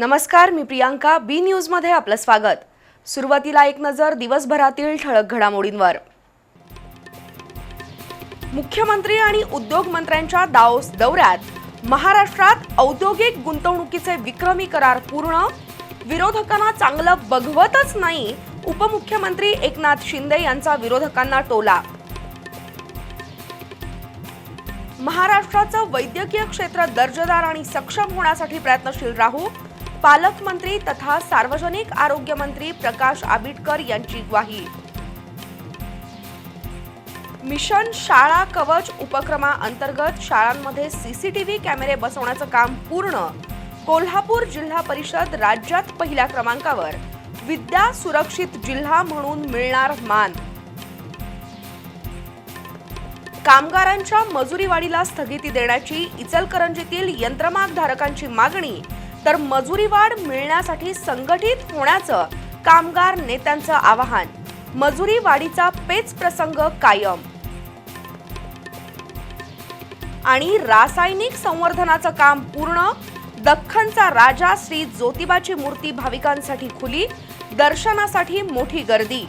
नमस्कार मी प्रियांका बी न्यूजमध्ये आपलं स्वागत. सुरुवातीला एक नजर दिवसभरातील ठळक घडामोडींवर. मुख्यमंत्री आणि उद्योग मंत्र्यांच्या दाओस दौऱ्यात महाराष्ट्रात औद्योगिक गुंतवणुकीचे विक्रमी करार पूर्ण विरोधकांना चांगलं बघवतच नाही उपमुख्यमंत्री एकनाथ शिंदे यांचा विरोधकांना टोला. महाराष्ट्राचं वैद्यकीय क्षेत्र दर्जेदार आणि सक्षम होण्यासाठी प्रयत्नशील राहू पालकमंत्री तथा सार्वजनिक आरोग्य मंत्री प्रकाश आबिटकर यांची ग्वाही. मिशन शाळा कवच उपक्रमाअंतर्गत शाळांमध्ये सीसीटीव्ही कॅमेरे बसवण्याचं काम पूर्ण. कोल्हापूर जिल्हा परिषद राज्यात पहिल्या क्रमांकावर. विद्या सुरक्षित जिल्हा म्हणून मिळणार मान. कामगारांच्या मजुरी वाढीला स्थगिती देण्याची इचलकरंजीतील यंत्रमाग धारकांची मागणी तर मजुरी वाढ मिळण्यासाठी संघटित होण्याचं कामगार नेत्यांचं आवाहन. मजुरी वाढीचा पेच प्रसंग कायम. आणि रासायनिक संवर्धनाचं काम पूर्ण दख्खनचा राजा श्री ज्योतिबाची मूर्ती भाविकांसाठी खुली दर्शनासाठी मोठी गर्दी.